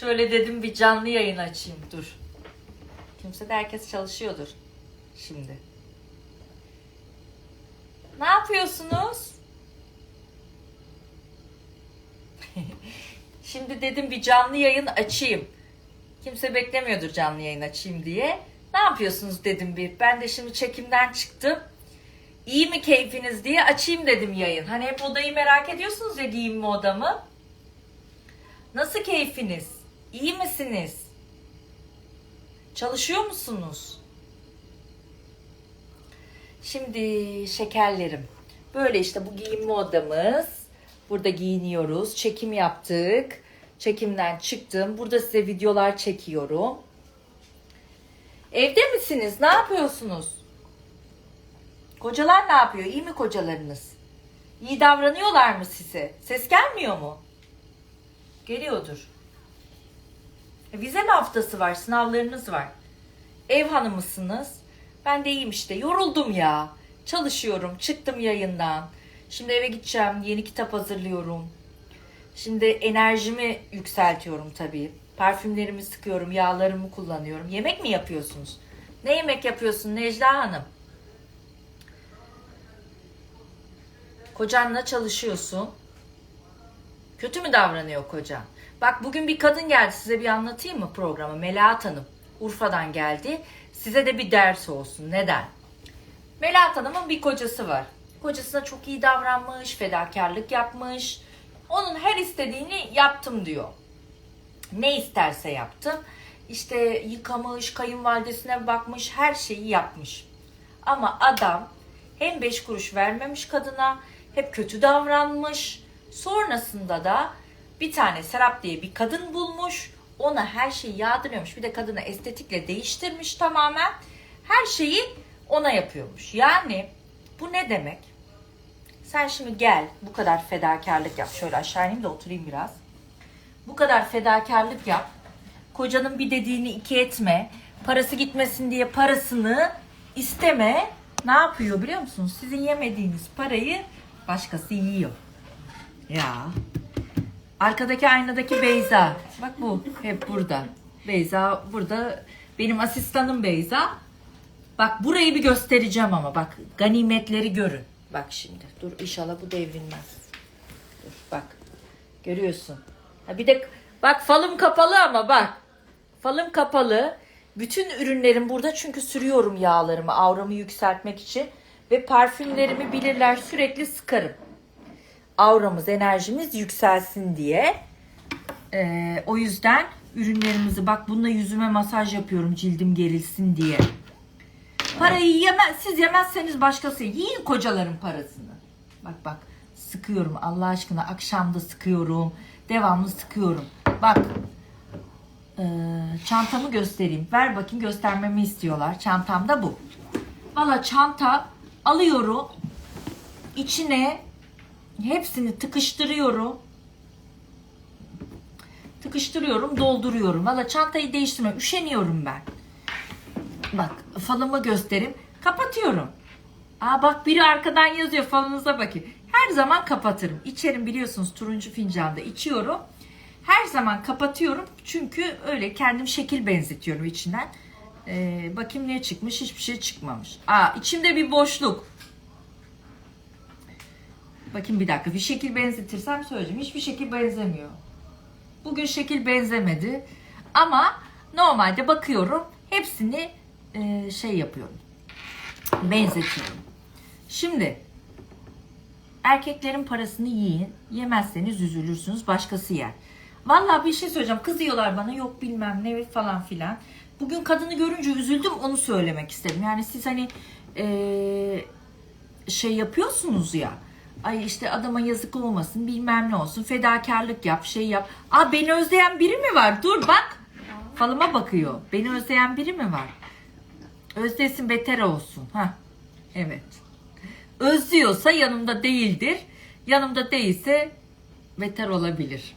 Şöyle dedim bir canlı yayın açayım dur. Kimse de herkes çalışıyordur şimdi. Ne yapıyorsunuz? şimdi dedim bir canlı yayın açayım. Kimse beklemiyordur canlı yayın açayım diye. Ne yapıyorsunuz dedim bir. Ben de şimdi çekimden çıktım. İyi mi keyfiniz diye açayım dedim yayın. Hani hep odayı merak ediyorsunuz ya giyinme odamı. Nasıl keyfiniz? İyi misiniz? Çalışıyor musunuz? Şimdi şekerlerim. Böyle işte bu giyinme odamız. Burada giyiniyoruz. Çekim yaptık. Çekimden çıktım. Burada size videolar çekiyorum. Evde misiniz? Ne yapıyorsunuz? Kocalar ne yapıyor? İyi mi kocalarınız? İyi davranıyorlar mı size? Ses gelmiyor mu? Geliyordur. E, Vize haftası var? Sınavlarınız var. Ev hanımısınız. Ben de iyiyim işte. Yoruldum ya. Çalışıyorum. Çıktım yayından. Şimdi eve gideceğim. Yeni kitap hazırlıyorum. Şimdi enerjimi yükseltiyorum tabii. Parfümlerimi sıkıyorum. Yağlarımı kullanıyorum. Yemek mi yapıyorsunuz? Ne yemek yapıyorsun Necla Hanım? Kocanla çalışıyorsun. Kötü mü davranıyor kocan? Bak bugün bir kadın geldi size bir anlatayım mı programı? Melahat Hanım Urfa'dan geldi. Size de bir ders olsun. Neden? Melahat Hanım'ın bir kocası var. Kocasına çok iyi davranmış, fedakarlık yapmış. Onun her istediğini yaptım diyor. Ne isterse yaptım. İşte yıkamış, kayınvalidesine bakmış, her şeyi yapmış. Ama adam hem beş kuruş vermemiş kadına, hep kötü davranmış. Sonrasında da bir tane Serap diye bir kadın bulmuş. Ona her şeyi yağdırıyormuş. Bir de kadını estetikle değiştirmiş tamamen. Her şeyi ona yapıyormuş. Yani bu ne demek? Sen şimdi gel bu kadar fedakarlık yap. Şöyle aşağı ineyim de oturayım biraz. Bu kadar fedakarlık yap. Kocanın bir dediğini iki etme. Parası gitmesin diye parasını isteme. Ne yapıyor biliyor musunuz? Sizin yemediğiniz parayı başkası yiyor. Ya. Arkadaki aynadaki Beyza. Bak bu hep burada. Beyza burada. Benim asistanım Beyza. Bak burayı bir göstereceğim ama bak ganimetleri görün. Bak şimdi. Dur inşallah bu devrilmez. Dur bak. Görüyorsun. Ha bir de bak falım kapalı ama bak. Falım kapalı. Bütün ürünlerim burada çünkü sürüyorum yağlarımı, auramı yükseltmek için ve parfümlerimi bilirler sürekli sıkarım. Auramız, enerjimiz yükselsin diye. Ee, o yüzden ürünlerimizi bak bununla yüzüme masaj yapıyorum cildim gerilsin diye. Parayı yemez, siz yemezseniz başkası yiyin kocaların parasını. Bak bak sıkıyorum Allah aşkına akşamda sıkıyorum. Devamlı sıkıyorum. Bak ee, çantamı göstereyim. Ver bakayım göstermemi istiyorlar. Çantamda bu. Valla çanta alıyorum. içine hepsini tıkıştırıyorum. Tıkıştırıyorum, dolduruyorum. Valla çantayı değiştirme. Üşeniyorum ben. Bak falımı göstereyim. Kapatıyorum. Aa bak biri arkadan yazıyor falınıza bakayım. Her zaman kapatırım. İçerim biliyorsunuz turuncu fincanda içiyorum. Her zaman kapatıyorum çünkü öyle kendim şekil benzetiyorum içinden. Ee, bakayım ne çıkmış hiçbir şey çıkmamış. Aa içimde bir boşluk. Bakayım bir dakika bir şekil benzetirsem söyleyeceğim. Hiçbir şekil benzemiyor. Bugün şekil benzemedi. Ama normalde bakıyorum hepsini e, şey yapıyorum. Benzetiyorum. Şimdi erkeklerin parasını yiyin. Yemezseniz üzülürsünüz. Başkası yer. Vallahi bir şey söyleyeceğim. Kızıyorlar bana yok bilmem ne falan filan. Bugün kadını görünce üzüldüm onu söylemek istedim. Yani siz hani eee, şey yapıyorsunuz ya. Ay işte adama yazık olmasın bilmem ne olsun. Fedakarlık yap şey yap. Aa beni özleyen biri mi var? Dur bak. Falıma bakıyor. Beni özleyen biri mi var? Özlesin beter olsun. Ha. Evet. Özlüyorsa yanımda değildir. Yanımda değilse beter olabilir.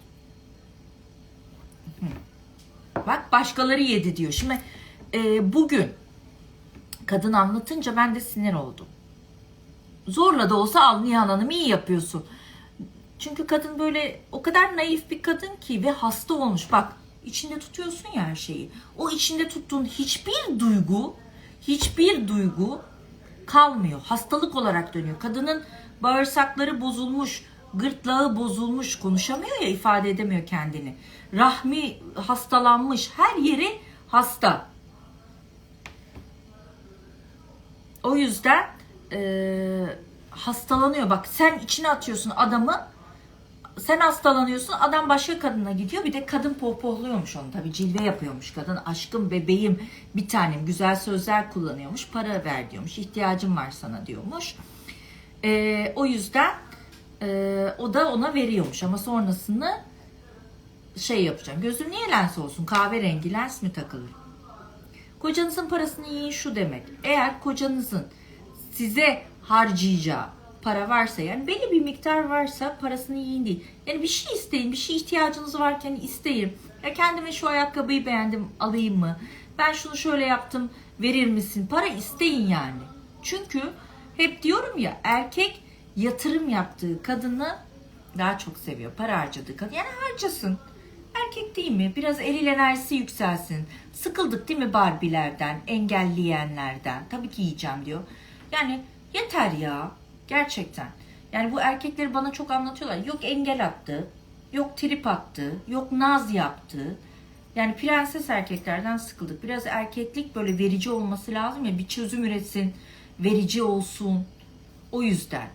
Bak başkaları yedi diyor. Şimdi e, bugün kadın anlatınca ben de sinir oldum. Zorla da olsa al Nihan Hanım iyi yapıyorsun. Çünkü kadın böyle o kadar naif bir kadın ki ve hasta olmuş. Bak İçinde tutuyorsun ya her şeyi. O içinde tuttuğun hiçbir duygu, hiçbir duygu kalmıyor. Hastalık olarak dönüyor. Kadının bağırsakları bozulmuş, gırtlağı bozulmuş, konuşamıyor ya ifade edemiyor kendini. Rahmi hastalanmış, her yeri hasta. O yüzden eee, hastalanıyor. Bak sen içine atıyorsun adamı. Sen hastalanıyorsun. Adam başka kadına gidiyor. Bir de kadın pohpohluyormuş onu. Tabii cilve yapıyormuş kadın. Aşkım, bebeğim, bir tanem güzel sözler kullanıyormuş. Para ver diyormuş. İhtiyacım var sana diyormuş. Eee, o yüzden eee, o da ona veriyormuş. Ama sonrasını şey yapacağım. Gözüm niye lens olsun? Kahverengi lens mi takılır? Kocanızın parasını yiyin şu demek. Eğer kocanızın size harcayacağı para varsa yani belli bir miktar varsa parasını yiyin değil. Yani bir şey isteyin, bir şey ihtiyacınız varken isteyin. Ya kendime şu ayakkabıyı beğendim alayım mı? Ben şunu şöyle yaptım verir misin? Para isteyin yani. Çünkü hep diyorum ya erkek yatırım yaptığı kadını daha çok seviyor. Para harcadığı kadın. Yani harcasın. Erkek değil mi? Biraz eril enerjisi yükselsin. Sıkıldık değil mi Barbie'lerden, engelleyenlerden. Tabii ki yiyeceğim diyor. Yani yeter ya. Gerçekten. Yani bu erkekleri bana çok anlatıyorlar. Yok engel attı, yok trip attı, yok naz yaptı. Yani prenses erkeklerden sıkıldık. Biraz erkeklik böyle verici olması lazım ya. Bir çözüm üretsin, verici olsun. O yüzden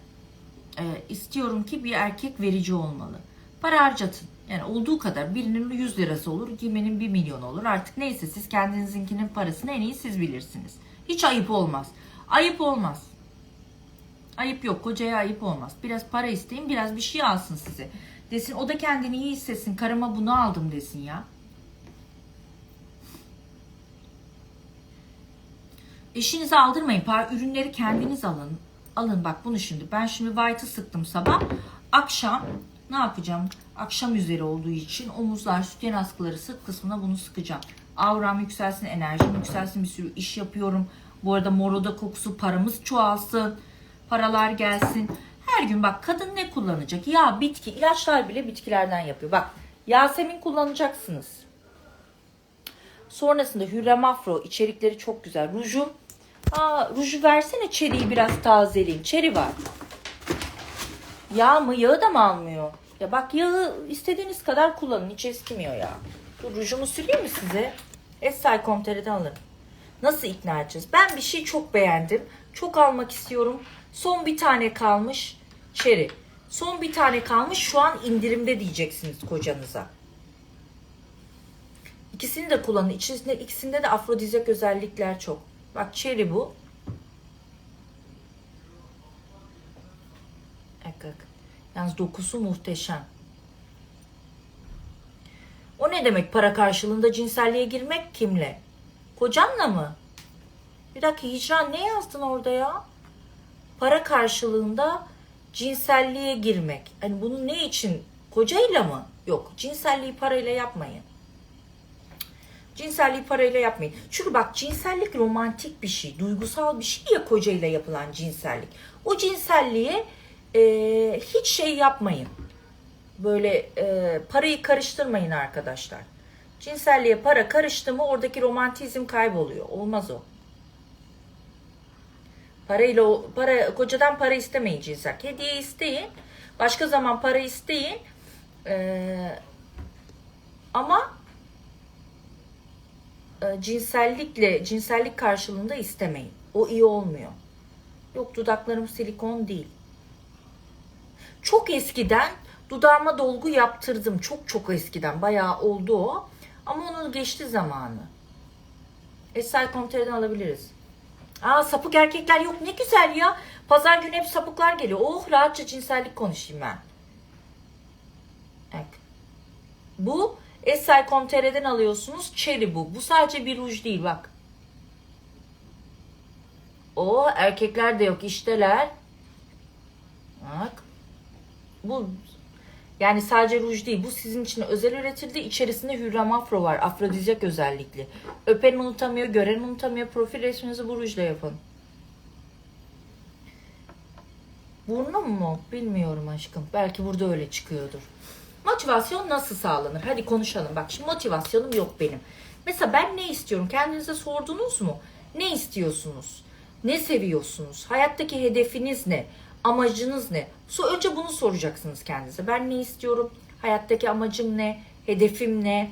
e, istiyorum ki bir erkek verici olmalı. Para harcatın. Yani olduğu kadar birinin 100 lirası olur, kiminin 1 milyon olur. Artık neyse siz kendinizinkinin parasını en iyi siz bilirsiniz. Hiç ayıp olmaz. Ayıp olmaz. Ayıp yok. Kocaya ayıp olmaz. Biraz para isteyin, biraz bir şey alsın size. Desin o da kendini iyi hissetsin. Karıma bunu aldım desin ya. Eşinize aldırmayın. Par ürünleri kendiniz alın. Alın bak bunu şimdi. Ben şimdi white'ı sıktım sabah. Akşam ne yapacağım? Akşam üzeri olduğu için omuzlar, sütyen askıları sırt kısmına bunu sıkacağım. Avram yükselsin, enerjim yükselsin. Bir sürü iş yapıyorum. Bu arada moroda kokusu paramız çoğalsın. Paralar gelsin. Her gün bak kadın ne kullanacak? Ya bitki, ilaçlar bile bitkilerden yapıyor. Bak Yasemin kullanacaksınız. Sonrasında Hürrem Afro içerikleri çok güzel. Rujum. Aa, ruju versene çeriği biraz tazeleyin. Çeri var. Yağ mı? Yağı da mı almıyor? Ya bak yağı istediğiniz kadar kullanın. Hiç eskimiyor ya. Dur rujumu süreyim mi size? Esay.com.tr'den alın. Nasıl ikna edeceğiz? Ben bir şey çok beğendim. Çok almak istiyorum. Son bir tane kalmış. Çeri. Son bir tane kalmış. Şu an indirimde diyeceksiniz kocanıza. İkisini de kullanın. İçerisinde ikisinde de afrodizyak özellikler çok. Bak çeri bu. Yalnız dokusu muhteşem. O ne demek para karşılığında cinselliğe girmek kimle? Kocanla mı? Bir dakika hicran ne yazdın orada ya? Para karşılığında cinselliğe girmek. Hani bunu ne için? Kocayla mı? Yok. Cinselliği parayla yapmayın. Cinselliği parayla yapmayın. Çünkü bak cinsellik romantik bir şey, duygusal bir şey ya kocayla yapılan cinsellik. O cinselliğe e, hiç şey yapmayın. Böyle e, parayı karıştırmayın arkadaşlar. Cinselliğe para karıştı mı oradaki romantizm kayboluyor. Olmaz o. Parayla para kocadan para istemeyin cinsel. Hediye isteyin. Başka zaman para isteyin. Ee, ama e, cinsellikle cinsellik karşılığında istemeyin. O iyi olmuyor. Yok dudaklarım silikon değil. Çok eskiden dudağıma dolgu yaptırdım. Çok çok eskiden. Bayağı oldu o. Ama onun geçti zamanı. Esay.com.tr'den alabiliriz. Aa sapık erkekler yok ne güzel ya. Pazar günü hep sapıklar geliyor. Oh rahatça cinsellik konuşayım ben. Bak. Bu Esay.com.tr'den alıyorsunuz. Cherry bu. Bu sadece bir ruj değil bak. O erkekler de yok işteler. Bak. Bu yani sadece ruj değil. Bu sizin için özel üretildi. İçerisinde Hürrem Afro var. Afrodizyak özellikli. Öpen unutamıyor, gören unutamıyor. Profil resminizi bu rujla yapın. Burnum mu? Bilmiyorum aşkım. Belki burada öyle çıkıyordur. Motivasyon nasıl sağlanır? Hadi konuşalım. Bak şimdi motivasyonum yok benim. Mesela ben ne istiyorum? Kendinize sordunuz mu? Ne istiyorsunuz? Ne seviyorsunuz? Hayattaki hedefiniz ne? Amacınız ne? So önce bunu soracaksınız kendinize. Ben ne istiyorum? Hayattaki amacım ne? Hedefim ne?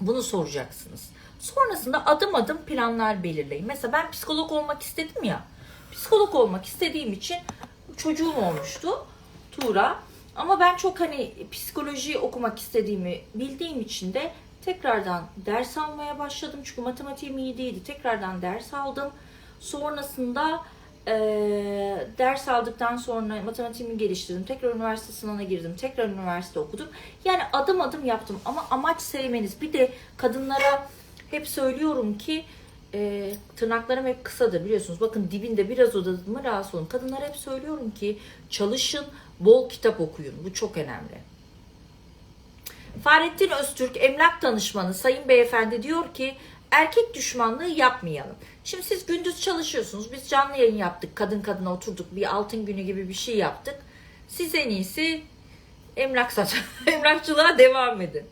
Bunu soracaksınız. Sonrasında adım adım planlar belirleyin. Mesela ben psikolog olmak istedim ya. Psikolog olmak istediğim için çocuğum olmuştu. Tuğra. Ama ben çok hani psikoloji okumak istediğimi bildiğim için de tekrardan ders almaya başladım. Çünkü matematiğim iyi değildi. Tekrardan ders aldım. Sonrasında eee, ders aldıktan sonra matematiğimi geliştirdim. Tekrar üniversite sınavına girdim. Tekrar üniversite okudum. Yani adım adım yaptım. Ama amaç sevmeniz. Bir de kadınlara hep söylüyorum ki e, tırnaklarım hep kısadır biliyorsunuz. Bakın dibinde biraz uzadım mı rahatsız olun. Kadınlara hep söylüyorum ki çalışın, bol kitap okuyun. Bu çok önemli. Fahrettin Öztürk emlak danışmanı Sayın Beyefendi diyor ki erkek düşmanlığı yapmayalım. Şimdi siz gündüz çalışıyorsunuz. Biz canlı yayın yaptık. Kadın kadına oturduk. Bir altın günü gibi bir şey yaptık. Siz en iyisi emlak sat emlakçılığa devam edin.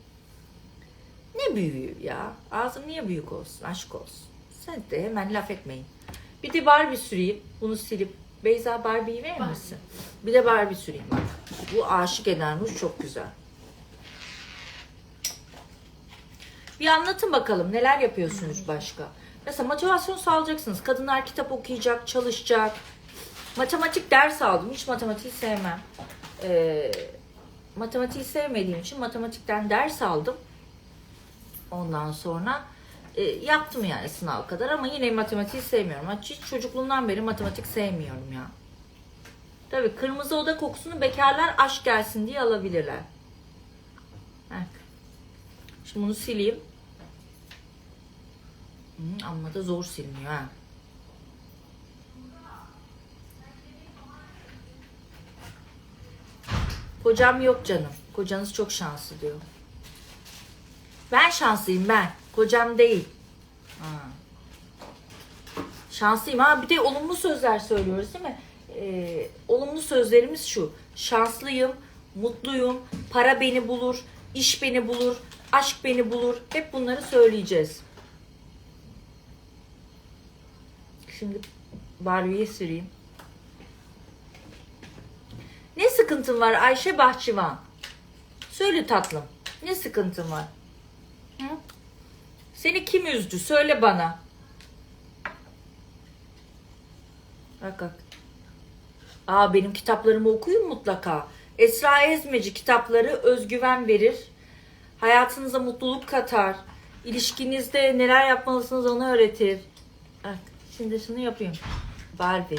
Ne büyüğü ya? Ağzım niye büyük olsun? Aşk olsun. Sen de hemen laf etmeyin. Bir de Barbie süreyim. Bunu silip Beyza Barbie'yi verir misin? Bir de Barbie süreyim bak. Bu aşık eden ruj çok güzel. Bir anlatın bakalım neler yapıyorsunuz başka? Mesela motivasyon sağlayacaksınız. Kadınlar kitap okuyacak, çalışacak. Matematik ders aldım. Hiç matematiği sevmem. Ee, matematiği sevmediğim için matematikten ders aldım. Ondan sonra e, yaptım yani sınav kadar ama yine matematiği sevmiyorum. Hiç çocukluğumdan beri matematik sevmiyorum ya. Tabii kırmızı oda kokusunu bekarlar aşk gelsin diye alabilirler. Bak. Şimdi bunu sileyim. Hı, amma da zor siliniyor ha. Kocam yok canım. Kocanız çok şanslı diyor. Ben şanslıyım ben. Kocam değil. Ha. Şanslıyım. Ha bir de olumlu sözler söylüyoruz değil mi? Ee, olumlu sözlerimiz şu. Şanslıyım, mutluyum, para beni bulur, iş beni bulur, aşk beni bulur. Hep bunları söyleyeceğiz. Şimdi Barbie'yi süreyim. Ne sıkıntın var Ayşe Bahçıvan? Söyle tatlım. Ne sıkıntın var? Hı? Seni kim üzdü? Söyle bana. Bak bak. Aa benim kitaplarımı okuyun mutlaka. Esra Ezmeci kitapları özgüven verir. Hayatınıza mutluluk katar. İlişkinizde neler yapmalısınız onu öğretir. Bak şimdi şunu yapayım. Barbie.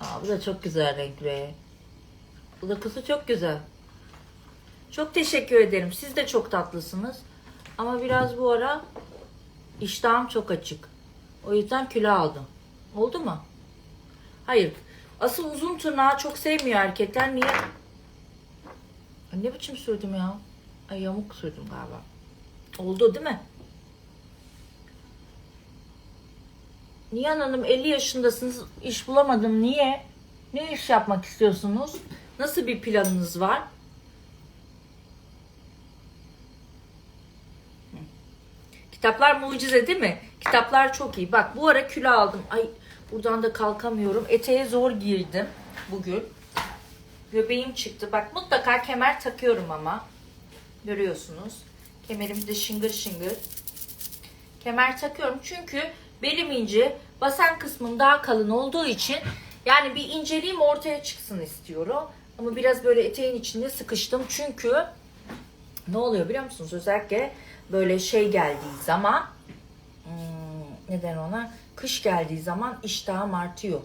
Aa bu da çok güzel renk be. Bu da kızı çok güzel. Çok teşekkür ederim. Siz de çok tatlısınız. Ama biraz bu ara iştahım çok açık. O yüzden kilo aldım. Oldu mu? Hayır. Asıl uzun tırnağı çok sevmiyor erkekler. Niye? Ne biçim sürdüm ya? Ay yamuk sürdüm galiba. Oldu değil mi? Nihan Hanım 50 yaşındasınız. iş bulamadım. Niye? Ne iş yapmak istiyorsunuz? Nasıl bir planınız var? Kitaplar mucize değil mi? Kitaplar çok iyi. Bak bu ara kilo aldım. Ay buradan da kalkamıyorum. Eteğe zor girdim bugün. Göbeğim çıktı. Bak mutlaka kemer takıyorum ama. Görüyorsunuz. Kemerim de şıngır şıngır. Kemer takıyorum çünkü belim ince. Basen kısmım daha kalın olduğu için yani bir inceliğim ortaya çıksın istiyorum. Ama biraz böyle eteğin içinde sıkıştım. Çünkü ne oluyor biliyor musunuz? Özellikle böyle şey geldiği zaman hmm, neden ona? Kış geldiği zaman iştahım artıyor.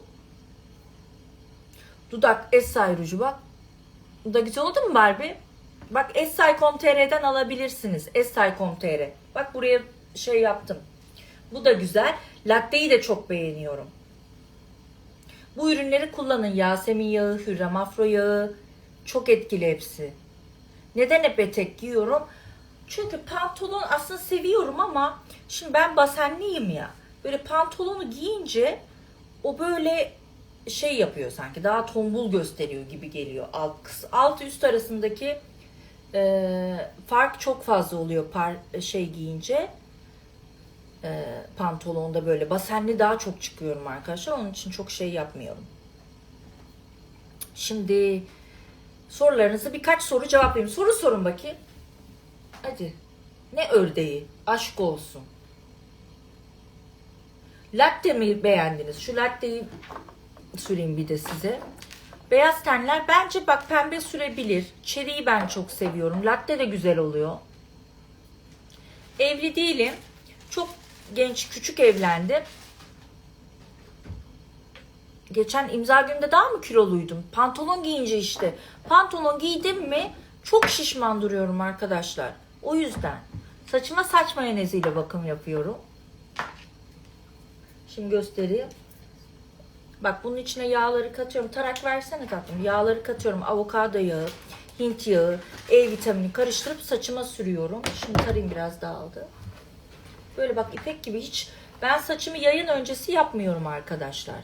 Dudak Essay ruju bak. Bu da güzel oldu mu Barbie? Bak Essay.com.tr'den alabilirsiniz. Essay.com.tr. Bak buraya şey yaptım. Bu da güzel. Latte'yi de çok beğeniyorum. Bu ürünleri kullanın. Yasemin yağı, Hürrem Afro yağı. Çok etkili hepsi. Neden hep etek giyiyorum? Çünkü pantolon aslında seviyorum ama şimdi ben basenliyim ya. Böyle pantolonu giyince o böyle şey yapıyor sanki. Daha tombul gösteriyor gibi geliyor. Alt, alt üst arasındaki e, fark çok fazla oluyor par şey giyince. E, pantolonda böyle basenli daha çok çıkıyorum arkadaşlar. Onun için çok şey yapmıyorum. Şimdi sorularınızı birkaç soru cevaplayayım. Soru sorun bakayım. Hadi. Ne ördeği? Aşk olsun. Latte mi beğendiniz? Şu latteyi süreyim bir de size. Beyaz tenler bence bak pembe sürebilir. Çeriği ben çok seviyorum. Latte de güzel oluyor. Evli değilim. Çok genç, küçük evlendim. Geçen imza günde daha mı kiloluydum? Pantolon giyince işte. Pantolon giydim mi çok şişman duruyorum arkadaşlar. O yüzden. Saçıma saç mayoneziyle bakım yapıyorum. Şimdi göstereyim. Bak bunun içine yağları katıyorum. Tarak versene tatlım. Yağları katıyorum. Avokado yağı, Hint yağı, E vitamini karıştırıp saçıma sürüyorum. Şimdi tarayayım biraz daha aldı. Böyle bak ipek gibi hiç ben saçımı yayın öncesi yapmıyorum arkadaşlar.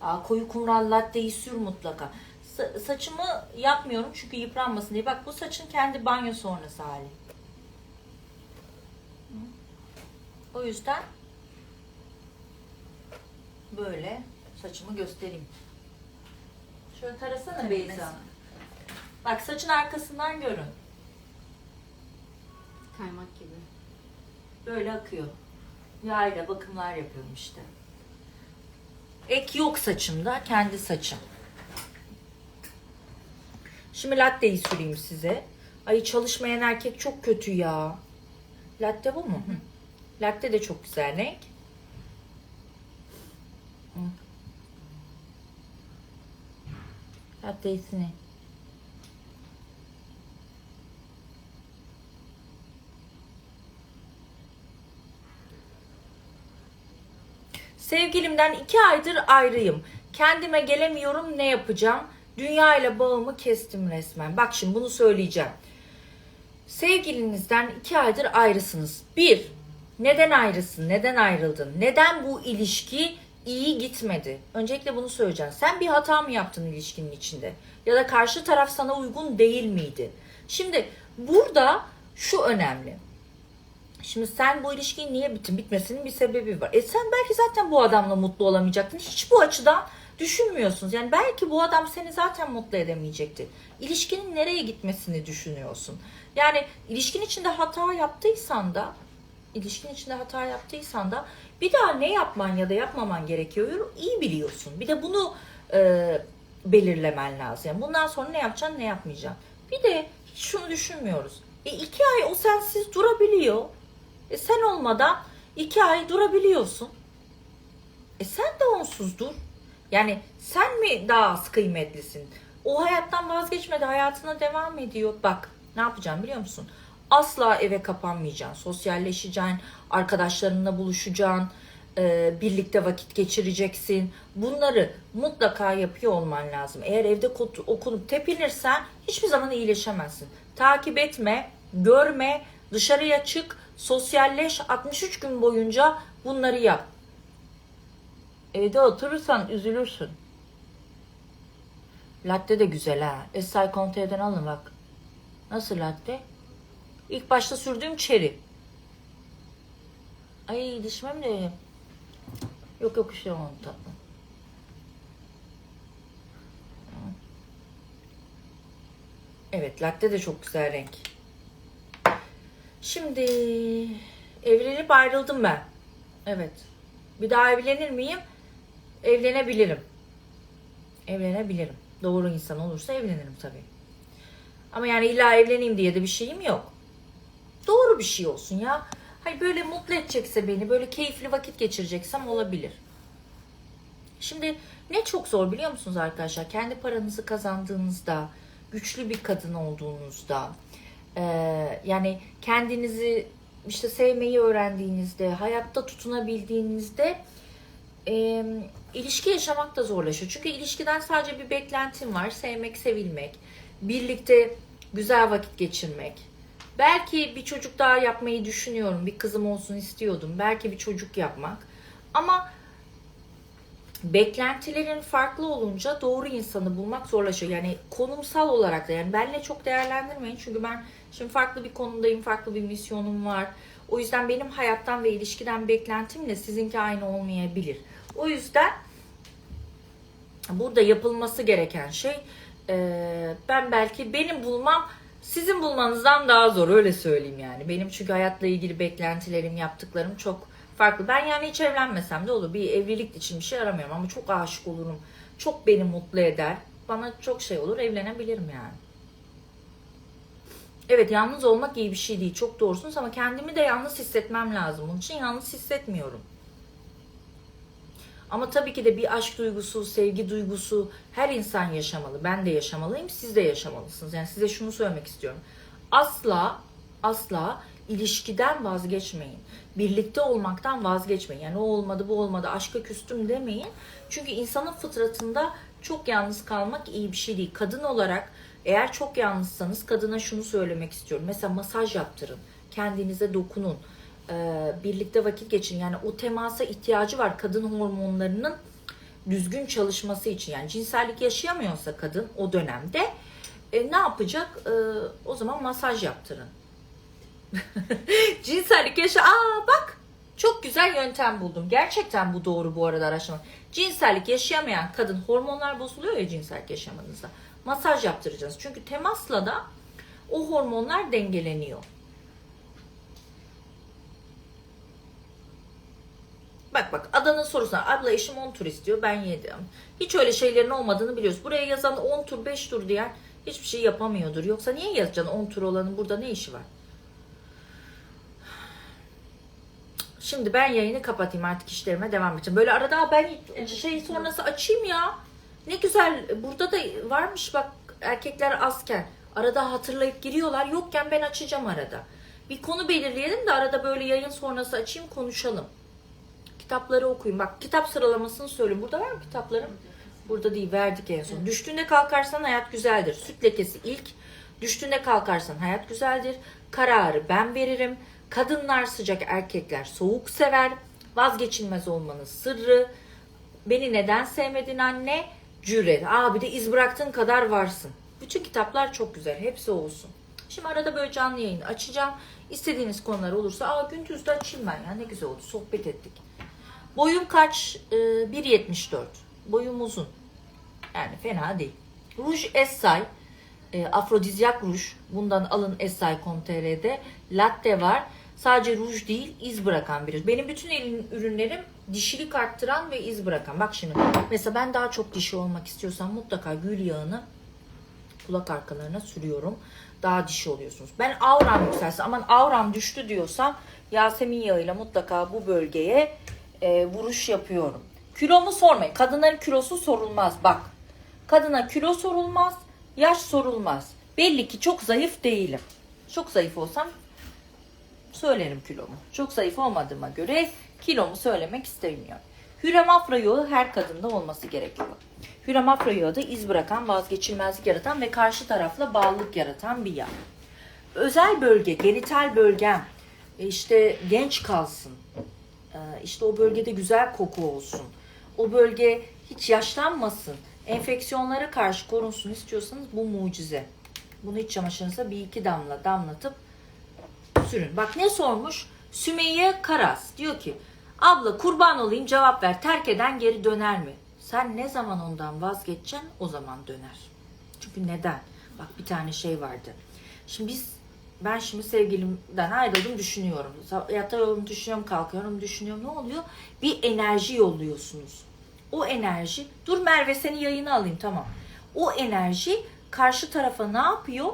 Aa, koyu kumral latteyi sür mutlaka. Sa- saçımı yapmıyorum çünkü yıpranmasın diye. Bak bu saçın kendi banyo sonrası hali. O yüzden böyle saçımı göstereyim. Şöyle tarasana Beyza. Bak saçın arkasından görün. Kaymak gibi. Böyle akıyor. Yağıyla bakımlar yapıyorum işte. Ek yok saçımda. Kendi saçım. Şimdi latteyi süreyim size. Ay çalışmayan erkek çok kötü ya. Latte bu mu? Hı. Latte de çok güzel renk. Hı. Lattesini. Sevgilimden iki aydır ayrıyım. Kendime gelemiyorum ne yapacağım? Dünya ile bağımı kestim resmen. Bak şimdi bunu söyleyeceğim. Sevgilinizden iki aydır ayrısınız. Bir, neden ayrısın? Neden ayrıldın? Neden bu ilişki iyi gitmedi? Öncelikle bunu söyleyeceğim. Sen bir hata mı yaptın ilişkinin içinde? Ya da karşı taraf sana uygun değil miydi? Şimdi burada şu önemli. Şimdi sen bu ilişkiyi niye bitin? Bitmesinin bir sebebi var. E sen belki zaten bu adamla mutlu olamayacaktın. Hiç bu açıdan düşünmüyorsunuz. Yani belki bu adam seni zaten mutlu edemeyecekti. İlişkinin nereye gitmesini düşünüyorsun. Yani ilişkin içinde hata yaptıysan da ilişkin içinde hata yaptıysan da bir daha ne yapman ya da yapmaman gerekiyor iyi biliyorsun. Bir de bunu e, belirlemen lazım. Yani bundan sonra ne yapacaksın ne yapmayacaksın. Bir de hiç şunu düşünmüyoruz. E iki ay o sensiz durabiliyor. E sen olmadan iki ay durabiliyorsun. E sen de onsuz dur. Yani sen mi daha az kıymetlisin? O hayattan vazgeçmedi, hayatına devam ediyor. Bak ne yapacağım biliyor musun? Asla eve kapanmayacaksın. Sosyalleşeceksin, arkadaşlarınla buluşacaksın, e, birlikte vakit geçireceksin. Bunları mutlaka yapıyor olman lazım. Eğer evde okunup tepinirsen hiçbir zaman iyileşemezsin. Takip etme, görme, dışarıya çık, sosyalleş 63 gün boyunca bunları yap. Evde oturursan üzülürsün. Latte de güzel ha. Esay Conte'den alın bak. Nasıl latte? İlk başta sürdüğüm çeri. Ay dişime mi değdi? Yok yok işte onu tatlım. Evet latte de çok güzel renk. Şimdi evlenip ayrıldım ben. Evet. Bir daha evlenir miyim? Evlenebilirim. Evlenebilirim. Doğru insan olursa evlenirim tabii. Ama yani illa evleneyim diye de bir şeyim yok. Doğru bir şey olsun ya. Hani böyle mutlu edecekse beni, böyle keyifli vakit geçireceksem olabilir. Şimdi ne çok zor biliyor musunuz arkadaşlar? Kendi paranızı kazandığınızda, güçlü bir kadın olduğunuzda, eee, yani kendinizi işte sevmeyi öğrendiğinizde, hayatta tutunabildiğinizde e, ilişki yaşamak da zorlaşıyor. Çünkü ilişkiden sadece bir beklentin var. Sevmek, sevilmek, birlikte güzel vakit geçirmek. Belki bir çocuk daha yapmayı düşünüyorum. Bir kızım olsun istiyordum. Belki bir çocuk yapmak. Ama beklentilerin farklı olunca doğru insanı bulmak zorlaşıyor. Yani konumsal olarak da yani benle çok değerlendirmeyin. Çünkü ben şimdi farklı bir konumdayım, farklı bir misyonum var. O yüzden benim hayattan ve ilişkiden beklentimle sizinki aynı olmayabilir. O yüzden burada yapılması gereken şey e, ben belki benim bulmam sizin bulmanızdan daha zor öyle söyleyeyim yani. Benim çünkü hayatla ilgili beklentilerim, yaptıklarım çok farklı. Ben yani hiç evlenmesem de olur. Bir evlilik için bir şey aramıyorum ama çok aşık olurum. Çok beni mutlu eder. Bana çok şey olur. Evlenebilirim yani. Evet yalnız olmak iyi bir şey değil. Çok doğrusunuz ama kendimi de yalnız hissetmem lazım. Onun için yalnız hissetmiyorum. Ama tabii ki de bir aşk duygusu, sevgi duygusu her insan yaşamalı. Ben de yaşamalıyım, siz de yaşamalısınız. Yani size şunu söylemek istiyorum. Asla, asla ilişkiden vazgeçmeyin. Birlikte olmaktan vazgeçmeyin. Yani o olmadı, bu olmadı, aşka küstüm demeyin. Çünkü insanın fıtratında çok yalnız kalmak iyi bir şey değil. Kadın olarak eğer çok yalnızsanız kadına şunu söylemek istiyorum. Mesela masaj yaptırın. Kendinize dokunun e, birlikte vakit geçirin. Yani o temasa ihtiyacı var kadın hormonlarının düzgün çalışması için. Yani cinsellik yaşayamıyorsa kadın o dönemde e, ne yapacak? E, o zaman masaj yaptırın. cinsellik yaşa... Aa bak çok güzel yöntem buldum. Gerçekten bu doğru bu arada araştırma. Cinsellik yaşayamayan kadın hormonlar bozuluyor ya cinsellik yaşamanızda. Masaj yaptıracaksınız. Çünkü temasla da o hormonlar dengeleniyor. Bak bak adanın sorusuna abla eşim 10 tur istiyor ben yedim. Hiç öyle şeylerin olmadığını biliyoruz. Buraya yazan 10 tur 5 tur diyen hiçbir şey yapamıyordur. Yoksa niye yazacaksın 10 tur olanın burada ne işi var? Şimdi ben yayını kapatayım artık işlerime devam edeceğim. Böyle arada "Aa, ben şey sonrası açayım ya. Ne güzel burada da varmış bak erkekler azken. Arada hatırlayıp giriyorlar. Yokken ben açacağım arada. Bir konu belirleyelim de arada böyle yayın sonrası açayım konuşalım. Kitapları okuyun. Bak kitap sıralamasını söyleyeyim. Burada var mı kitaplarım? Burada değil verdik en son. Düştüğünde kalkarsan hayat güzeldir. Süt lekesi ilk. Düştüğünde kalkarsan hayat güzeldir. Kararı ben veririm. Kadınlar sıcak erkekler soğuk sever. Vazgeçilmez olmanın sırrı. Beni neden sevmedin anne? Cüret. Aa bir de iz bıraktığın kadar varsın. Bütün kitaplar çok güzel. Hepsi olsun. Şimdi arada böyle canlı yayın açacağım. İstediğiniz konular olursa aa gündüz de açayım ben ya ne güzel oldu. Sohbet ettik. Boyum kaç? Ee, 1.74. Boyum uzun. Yani fena değil. Ruj Essay. E, afrodizyak ruj. Bundan alın Essay.com.tr'de. Latte var. Sadece ruj değil iz bırakan bir ruj. Benim bütün elin ürünlerim dişilik arttıran ve iz bırakan. Bak şimdi mesela ben daha çok dişi olmak istiyorsam mutlaka gül yağını kulak arkalarına sürüyorum. Daha dişi oluyorsunuz. Ben auram yükselsin aman auram düştü diyorsam Yasemin yağıyla mutlaka bu bölgeye e, vuruş yapıyorum. Kilomu sormayın. Kadınların kilosu sorulmaz. Bak. Kadına kilo sorulmaz. Yaş sorulmaz. Belli ki çok zayıf değilim. Çok zayıf olsam söylerim kilomu. Çok zayıf olmadığıma göre kilomu söylemek istemiyorum. Hürrem afra yağı her kadında olması gerekiyor. Hürrem afra yağı da iz bırakan, vazgeçilmezlik yaratan ve karşı tarafla bağlılık yaratan bir yağ. Özel bölge, genital bölgem, e, işte genç kalsın, e, işte o bölgede güzel koku olsun, o bölge hiç yaşlanmasın, enfeksiyonlara karşı korunsun istiyorsanız bu mucize. Bunu iç çamaşırınıza bir iki damla damlatıp sürün. Bak ne sormuş? Sümeyye Karas diyor ki abla kurban olayım cevap ver terk eden geri döner mi? Sen ne zaman ondan vazgeçeceksin o zaman döner. Çünkü neden? Bak bir tane şey vardı. Şimdi biz ben şimdi sevgilimden ayrıldım düşünüyorum. Yatıyorum düşünüyorum kalkıyorum düşünüyorum ne oluyor? Bir enerji yolluyorsunuz. O enerji dur Merve seni yayına alayım tamam. O enerji karşı tarafa ne yapıyor?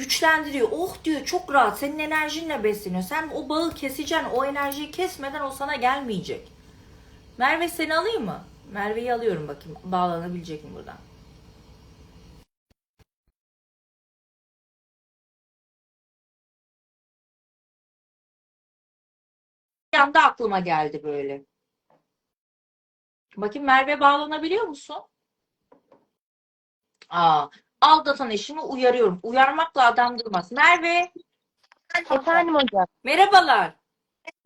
Güçlendiriyor. Oh diyor çok rahat. Senin enerjinle besleniyor. Sen o bağı keseceksin. O enerjiyi kesmeden o sana gelmeyecek. Merve seni alayım mı? Merve'yi alıyorum bakayım. Bağlanabilecek mi buradan? Bir anda aklıma geldi böyle. Bakayım Merve bağlanabiliyor musun? Aa, aldatan eşimi uyarıyorum. Uyarmakla adam durmaz. Merve, Efendim hocam. merhabalar.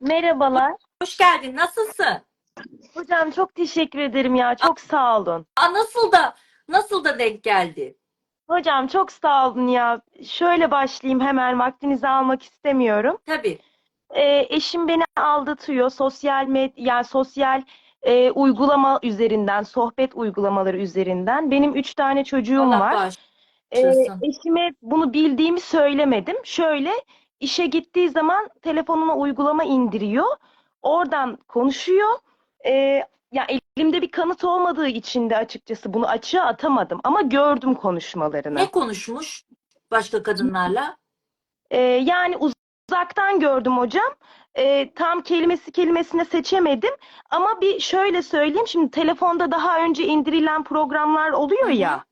Merhabalar. Hoş geldin. Nasılsın? Hocam çok teşekkür ederim ya. Çok sağ olun. Aa, nasıl da nasıl da denk geldi? Hocam çok sağ olun ya. Şöyle başlayayım hemen vaktinizi almak istemiyorum. Tabii. Ee, eşim beni aldatıyor. Sosyal med yani sosyal e, uygulama üzerinden, sohbet uygulamaları üzerinden. Benim üç tane çocuğum Allah var. Bağışlasın. eşime bunu bildiğimi söylemedim. Şöyle işe gittiği zaman telefonuna uygulama indiriyor. Oradan konuşuyor. Ee, ya elimde bir kanıt olmadığı için de açıkçası bunu açığa atamadım. Ama gördüm konuşmalarını. Ne konuşmuş başka kadınlarla? Ee, yani uzaktan gördüm hocam. Ee, tam kelimesi kelimesine seçemedim. Ama bir şöyle söyleyeyim. Şimdi telefonda daha önce indirilen programlar oluyor ya.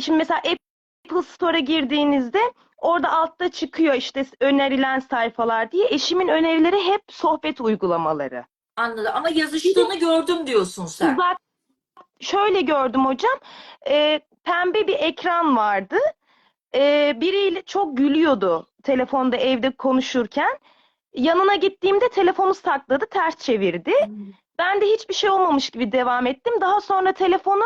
Şimdi mesela Apple Store'a girdiğinizde orada altta çıkıyor işte önerilen sayfalar diye. Eşimin önerileri hep sohbet uygulamaları. Anladım. Ama yazıştığını gördüm diyorsun sen. Uzak şöyle gördüm hocam. e, pembe bir ekran vardı. E, biriyle çok gülüyordu telefonda evde konuşurken. Yanına gittiğimde telefonu sakladı, ters çevirdi. Ben de hiçbir şey olmamış gibi devam ettim. Daha sonra telefonu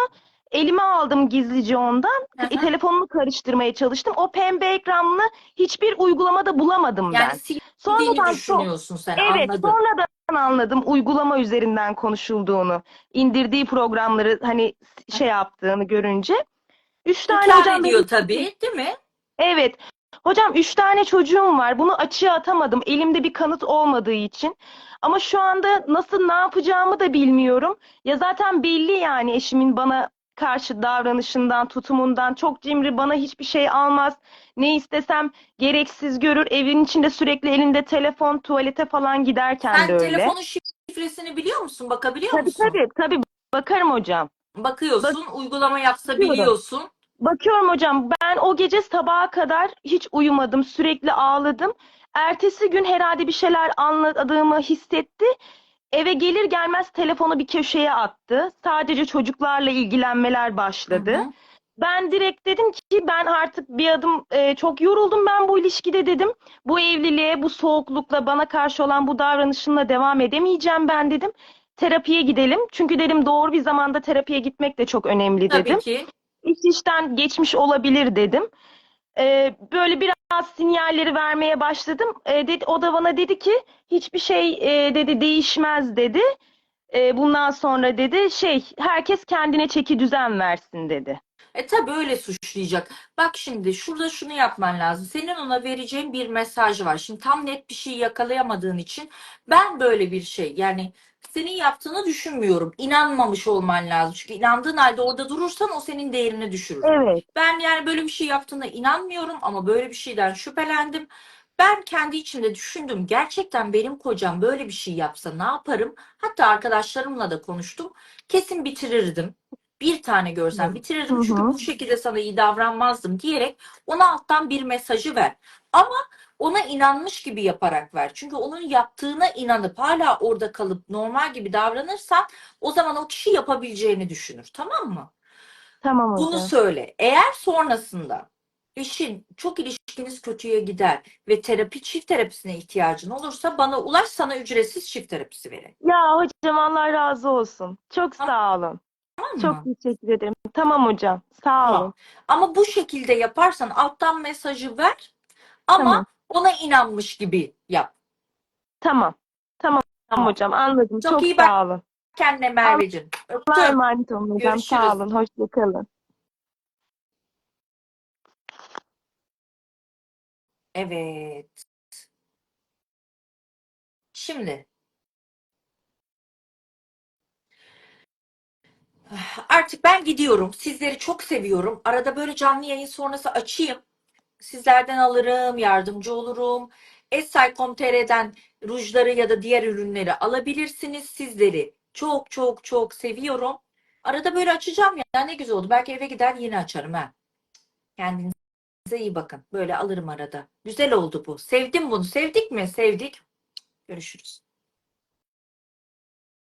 elime aldım gizlice ondan. Hı hı. E, telefonumu karıştırmaya çalıştım. O pembe ekranlı hiçbir uygulamada bulamadım Yani ben. Sonradan düşünüyorsun sen. Evet, Anladım. sonradan anladım uygulama üzerinden konuşulduğunu, indirdiği programları hani şey yaptığını görünce. Üç tane hocam ediyor benim- tabii, değil mi? Evet. Hocam üç tane çocuğum var. Bunu açığa atamadım. Elimde bir kanıt olmadığı için. Ama şu anda nasıl ne yapacağımı da bilmiyorum. Ya zaten belli yani eşimin bana karşı davranışından, tutumundan çok cimri, bana hiçbir şey almaz. Ne istesem gereksiz görür. Evin içinde sürekli elinde telefon, tuvalete falan giderken Sen de öyle. telefonun şifresini biliyor musun? Bakabiliyor Tabii musun? tabii tabii bakarım hocam. Bakıyorsun, uygulama yapsa Bakıyorum. biliyorsun. Bakıyorum hocam ben o gece sabaha kadar hiç uyumadım sürekli ağladım. Ertesi gün herhalde bir şeyler anladığımı hissetti. Eve gelir gelmez telefonu bir köşeye attı. Sadece çocuklarla ilgilenmeler başladı. Hı hı. Ben direkt dedim ki ben artık bir adım e, çok yoruldum ben bu ilişkide dedim. Bu evliliğe, bu soğuklukla bana karşı olan bu davranışınla devam edemeyeceğim ben dedim. Terapiye gidelim. Çünkü dedim doğru bir zamanda terapiye gitmek de çok önemli Tabii dedim. ki. İş işten geçmiş olabilir dedim. Ee, böyle biraz sinyalleri vermeye başladım. Ee, dedi, o da bana dedi ki hiçbir şey e, dedi değişmez dedi. Ee, bundan sonra dedi şey herkes kendine çeki düzen versin dedi. E tabii öyle suçlayacak. Bak şimdi şurada şunu yapman lazım. Senin ona vereceğin bir mesaj var. Şimdi tam net bir şey yakalayamadığın için ben böyle bir şey yani senin yaptığını düşünmüyorum. İnanmamış olman lazım. Çünkü inandığın halde orada durursan o senin değerini düşürür. Evet. Ben yani böyle bir şey yaptığına inanmıyorum ama böyle bir şeyden şüphelendim. Ben kendi içimde düşündüm. Gerçekten benim kocam böyle bir şey yapsa ne yaparım? Hatta arkadaşlarımla da konuştum. Kesin bitirirdim. Bir tane görsem bitirirdim. Hı Çünkü bu şekilde sana iyi davranmazdım diyerek ona alttan bir mesajı ver. Ama ona inanmış gibi yaparak ver. Çünkü onun yaptığına inanıp hala orada kalıp normal gibi davranırsan o zaman o kişi yapabileceğini düşünür. Tamam mı? Tamam Bunu hocam. söyle. Eğer sonrasında eşin çok ilişkiniz kötüye gider ve terapi çift terapisine ihtiyacın olursa bana ulaş sana ücretsiz çift terapisi vereyim. Ya hocam Allah razı olsun. Çok sağ olun. Tamam mı? Çok teşekkür ederim. Tamam hocam. Sağ Tamam. olun. Ama bu şekilde yaparsan alttan mesajı ver ama Tamam. ona inanmış gibi yap. Tamam. Tamam Tamam. hocam anladım. Çok Çok iyi sağ olun. Kendine Merveciğim. Allah'a Öptüm. emanet olun hocam. Sağ Görüşürüz. olun. Hoşça kalın. Evet. Şimdi artık ben gidiyorum. Sizleri çok seviyorum. Arada böyle canlı yayın sonrası açayım. Sizlerden alırım, yardımcı olurum. Esay.com.tr'den rujları ya da diğer ürünleri alabilirsiniz. Sizleri çok çok çok seviyorum. Arada böyle açacağım ya ne güzel oldu. Belki eve gider yine açarım ha. Kendinize iyi bakın. Böyle alırım arada. Güzel oldu bu. Sevdim bunu. Sevdik mi? Sevdik. Görüşürüz.